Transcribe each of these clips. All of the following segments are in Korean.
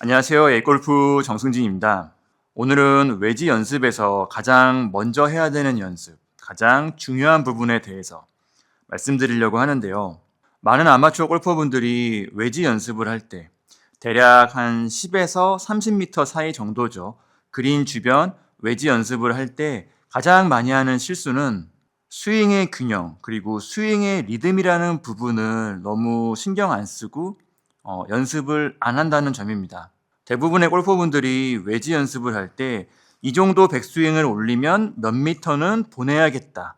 안녕하세요. 에골프 정승진입니다. 오늘은 외지 연습에서 가장 먼저 해야 되는 연습, 가장 중요한 부분에 대해서 말씀드리려고 하는데요. 많은 아마추어 골퍼분들이 외지 연습을 할 때 대략 한 10에서 30m 사이 정도죠. 그린 주변 외지 연습을 할 때 가장 많이 하는 실수는 스윙의 균형, 그리고 스윙의 리듬이라는 부분을 너무 신경 안 쓰고 어, 연습을 안 한다는 점입니다. 대부분의 골퍼분들이 외지 연습을 할 때 이 정도 백스윙을 올리면 몇 미터는 보내야겠다.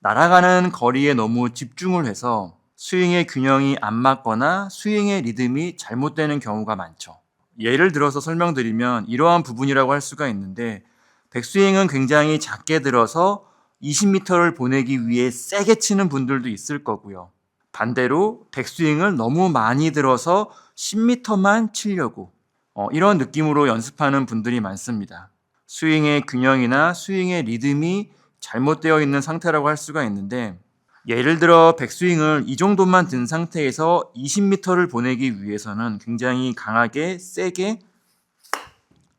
날아가는 거리에 너무 집중을 해서 스윙의 균형이 안 맞거나 스윙의 리듬이 잘못되는 경우가 많죠. 예를 들어서 설명드리면 이러한 부분이라고 할 수가 있는데 백스윙은 굉장히 작게 들어서 20m를 보내기 위해 세게 치는 분들도 있을 거고요. 반대로 백스윙을 너무 많이 들어서 10m만 치려고 어, 이런 느낌으로 연습하는 분들이 많습니다. 스윙의 균형이나 스윙의 리듬이 잘못되어 있는 상태라고 할 수가 있는데 예를 들어 백스윙을 이 정도만 든 상태에서 20m를 보내기 위해서는 굉장히 강하게 세게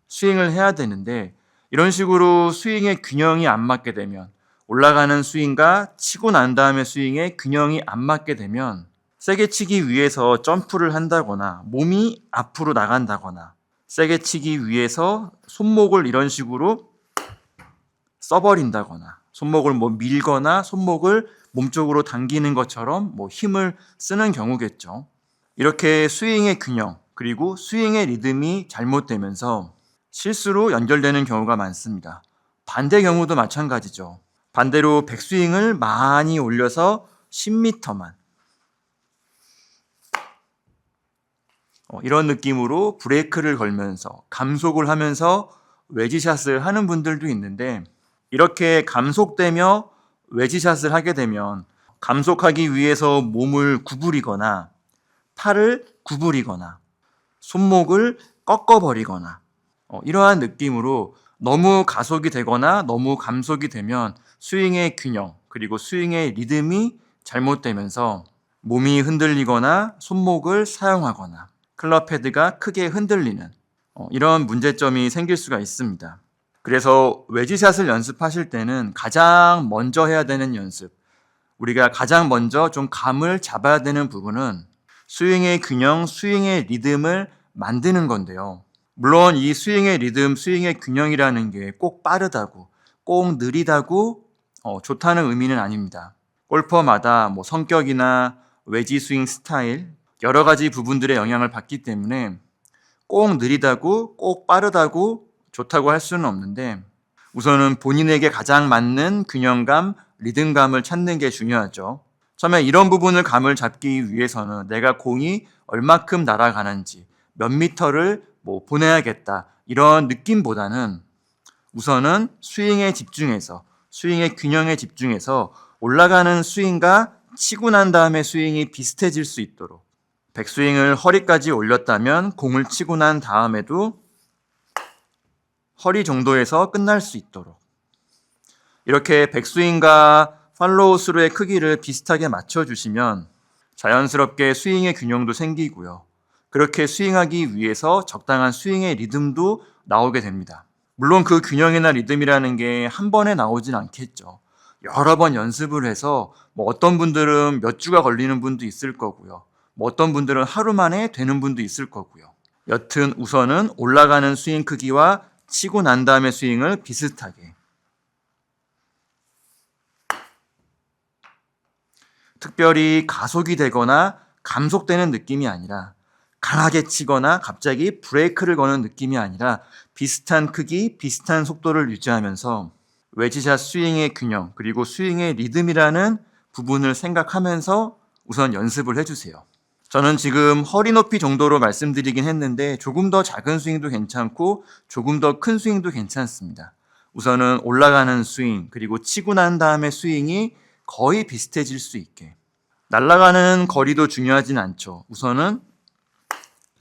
스윙을 해야 되는데 이런 식으로 스윙의 균형이 안 맞게 되면 올라가는 스윙과 치고 난 다음에 스윙의 균형이 안 맞게 되면 세게 치기 위해서 점프를 한다거나 몸이 앞으로 나간다거나 세게 치기 위해서 손목을 이런 식으로 써버린다거나 손목을 뭐 밀거나 손목을 몸쪽으로 당기는 것처럼 뭐 힘을 쓰는 경우겠죠. 이렇게 스윙의 균형 그리고 스윙의 리듬이 잘못되면서 실수로 연결되는 경우가 많습니다. 반대 경우도 마찬가지죠. 반대로 백스윙을 많이 올려서 10m만. 어, 이런 느낌으로 브레이크를 걸면서 감속을 하면서 외지샷을 하는 분들도 있는데 이렇게 감속되며 외지샷을 하게 되면 감속하기 위해서 몸을 구부리거나 팔을 구부리거나 손목을 꺾어버리거나 어, 이러한 느낌으로 너무 가속이 되거나 너무 감속이 되면 스윙의 균형 그리고 스윙의 리듬이 잘못되면서 몸이 흔들리거나 손목을 사용하거나 클럽 헤드가 크게 흔들리는 어, 이런 문제점이 생길 수가 있습니다. 그래서 외지샷을 연습하실 때는 가장 먼저 해야 되는 연습, 우리가 가장 먼저 좀 감을 잡아야 되는 부분은 스윙의 균형, 스윙의 리듬을 만드는 건데요. 물론 이 스윙의 리듬, 스윙의 균형이라는 게 꼭 빠르다고, 꼭 느리다고 어, 좋다는 의미는 아닙니다. 골퍼마다 뭐 성격이나 외지 스윙 스타일, 여러 가지 부분들의 영향을 받기 때문에 꼭 느리다고, 꼭 빠르다고 좋다고 할 수는 없는데 우선은 본인에게 가장 맞는 균형감, 리듬감을 찾는 게 중요하죠. 처음에 이런 부분을 감을 잡기 위해서는 내가 공이 얼마큼 날아가는지, 몇 미터를 뭐 보내야겠다. 이런 느낌보다는 우선은 스윙에 집중해서, 스윙의 균형에 집중해서 올라가는 스윙과 치고 난 다음에 스윙이 비슷해질 수 있도록 백스윙을 허리까지 올렸다면 공을 치고 난 다음에도 허리 정도에서 끝날 수 있도록 이렇게 백스윙과 팔로우 스루의 크기를 비슷하게 맞춰주시면 자연스럽게 스윙의 균형도 생기고요. 그렇게 스윙하기 위해서 적당한 스윙의 리듬도 나오게 됩니다. 물론 그 균형이나 리듬이라는 게 한 번에 나오진 않겠죠. 여러 번 연습을 해서 뭐 어떤 분들은 몇 주가 걸리는 분도 있을 거고요. 뭐 어떤 분들은 하루 만에 되는 분도 있을 거고요. 여튼 우선은 올라가는 스윙 크기와 치고 난 다음에 스윙을 비슷하게 특별히 가속이 되거나 감속되는 느낌이 아니라 강하게 치거나 갑자기 브레이크를 거는 느낌이 아니라 비슷한 크기, 비슷한 속도를 유지하면서 외지샷 스윙의 균형 그리고 스윙의 리듬이라는 부분을 생각하면서 우선 연습을 해주세요. 저는 지금 허리 높이 정도로 말씀드리긴 했는데 조금 더 작은 스윙도 괜찮고 조금 더 큰 스윙도 괜찮습니다. 우선은 올라가는 스윙 그리고 치고 난 다음에 스윙이 거의 비슷해질 수 있게 날아가는 거리도 중요하진 않죠. 우선은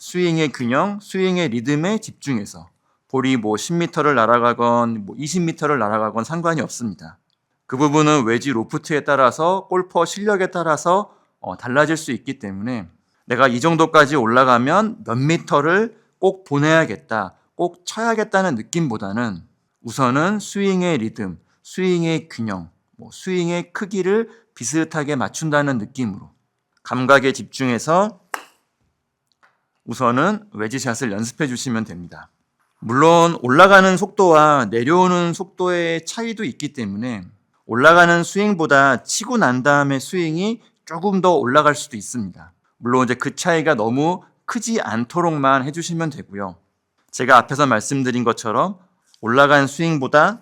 스윙의 균형, 스윙의 리듬에 집중해서 볼이 뭐 10m를 날아가건 뭐 20m를 날아가건 상관이 없습니다. 그 부분은 외지 로프트에 따라서 골퍼 실력에 따라서 어, 달라질 수 있기 때문에 내가 이 정도까지 올라가면 몇 미터를 꼭 보내야겠다, 꼭 쳐야겠다는 느낌보다는 우선은 스윙의 리듬, 스윙의 균형, 뭐 스윙의 크기를 비슷하게 맞춘다는 느낌으로 감각에 집중해서 우선은 외지샷을 연습해 주시면 됩니다. 물론 올라가는 속도와 내려오는 속도의 차이도 있기 때문에 올라가는 스윙보다 치고 난 다음에 스윙이 조금 더 올라갈 수도 있습니다. 물론 이제 그 차이가 너무 크지 않도록만 해주시면 되고요. 제가 앞에서 말씀드린 것처럼 올라간 스윙보다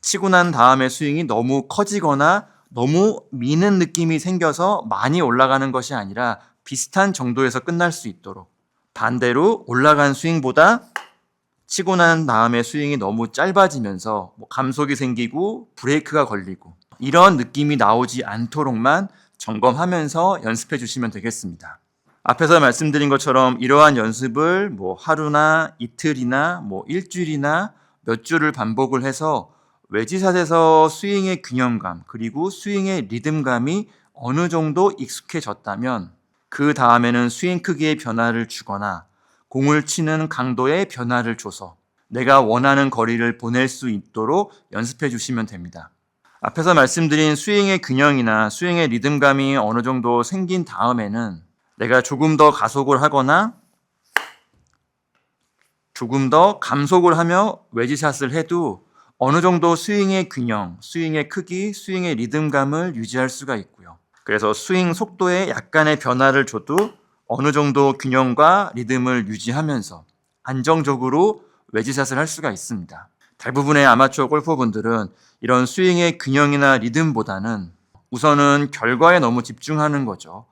치고 난 다음에 스윙이 너무 커지거나 너무 미는 느낌이 생겨서 많이 올라가는 것이 아니라 비슷한 정도에서 끝날 수 있도록 반대로 올라간 스윙보다 치고 난 다음에 스윙이 너무 짧아지면서 뭐 감속이 생기고 브레이크가 걸리고 이런 느낌이 나오지 않도록만 점검하면서 연습해 주시면 되겠습니다. 앞에서 말씀드린 것처럼 이러한 연습을 뭐 하루나 이틀이나 뭐 일주일이나 몇 주를 반복을 해서 외지샷에서 스윙의 균형감 그리고 스윙의 리듬감이 어느 정도 익숙해졌다면 그 다음에는 스윙 크기의 변화를 주거나 공을 치는 강도의 변화를 줘서 내가 원하는 거리를 보낼 수 있도록 연습해 주시면 됩니다. 앞에서 말씀드린 스윙의 균형이나 스윙의 리듬감이 어느 정도 생긴 다음에는 내가 조금 더 가속을 하거나 조금 더 감속을 하며 외지샷을 해도 어느 정도 스윙의 균형, 스윙의 크기, 스윙의 리듬감을 유지할 수가 있고요. 그래서 스윙 속도에 약간의 변화를 줘도 어느 정도 균형과 리듬을 유지하면서 안정적으로 외지샷을 할 수가 있습니다. 대부분의 아마추어 골퍼분들은 이런 스윙의 균형이나 리듬보다는 우선은 결과에 너무 집중하는 거죠.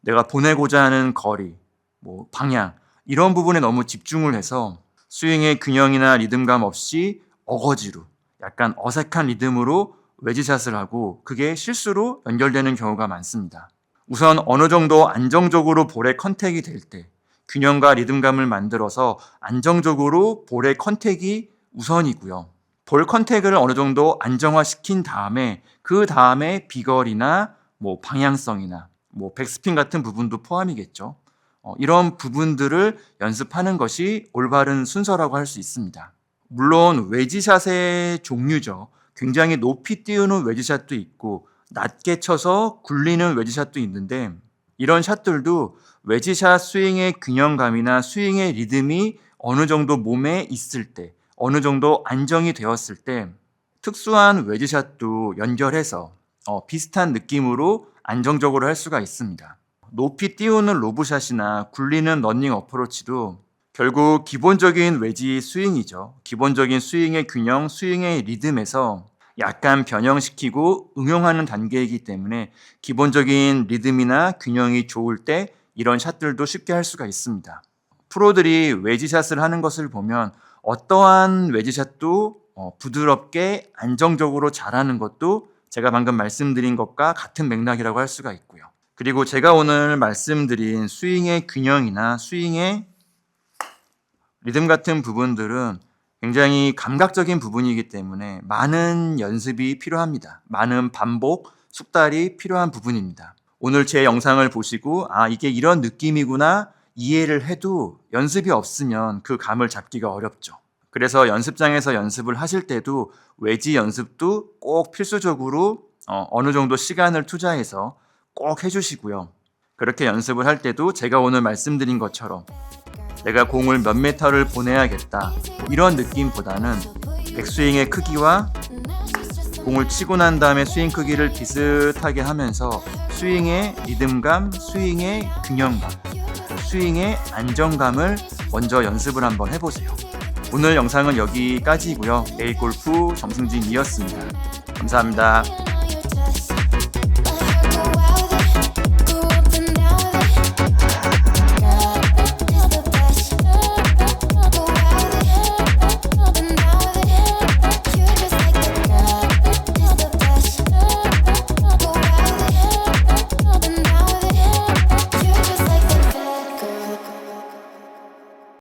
내가 보내고자 하는 거리, 뭐 방향 이런 부분에 너무 집중을 해서 스윙의 균형이나 리듬감 없이 어거지로 약간 어색한 리듬으로 외지샷을 하고 그게 실수로 연결되는 경우가 많습니다. 우선 어느 정도 안정적으로 볼의 컨택이 될 때 균형과 리듬감을 만들어서 안정적으로 볼의 컨택이 우선이고요. 볼 컨택을 어느 정도 안정화시킨 다음에 그 다음에 비거리나 뭐 방향성이나 뭐 백스핀 같은 부분도 포함이겠죠. 어, 이런 부분들을 연습하는 것이 올바른 순서라고 할 수 있습니다. 물론 외지샷의 종류죠. 굉장히 높이 띄우는 외지샷도 있고 낮게 쳐서 굴리는 외지샷도 있는데 이런 샷들도 외지샷 스윙의 균형감이나 스윙의 리듬이 어느 정도 몸에 있을 때 어느 정도 안정이 되었을 때 특수한 외지샷도 연결해서 어, 비슷한 느낌으로 안정적으로 할 수가 있습니다. 높이 띄우는 로브샷이나 굴리는 러닝 어프로치도 결국 기본적인 외지 스윙이죠. 기본적인 스윙의 균형, 스윙의 리듬에서 약간 변형시키고 응용하는 단계이기 때문에 기본적인 리듬이나 균형이 좋을 때 이런 샷들도 쉽게 할 수가 있습니다. 프로들이 외지샷을 하는 것을 보면 어떠한 외지샷도 어, 부드럽게 안정적으로 잘하는 것도 제가 방금 말씀드린 것과 같은 맥락이라고 할 수가 있고요. 그리고 제가 오늘 말씀드린 스윙의 균형이나 스윙의 리듬 같은 부분들은 굉장히 감각적인 부분이기 때문에 많은 연습이 필요합니다. 많은 반복, 숙달이 필요한 부분입니다. 오늘 제 영상을 보시고, 아, 이게 이런 느낌이구나 이해를 해도 연습이 없으면 그 감을 잡기가 어렵죠. 그래서 연습장에서 연습을 하실 때도 외지 연습도 꼭 필수적으로 어, 어느 정도 시간을 투자해서 꼭 해주시고요. 그렇게 연습을 할 때도 제가 오늘 말씀드린 것처럼 내가 공을 몇 메터를 보내야겠다 이런 느낌보다는 백스윙의 크기와 공을 치고 난 다음에 스윙 크기를 비슷하게 하면서 스윙의 리듬감, 스윙의 균형감, 스윙의 안정감을 먼저 연습을 한번 해보세요. 오늘 영상은 여기까지고요. 내일 골프 정승진이었습니다. 감사합니다.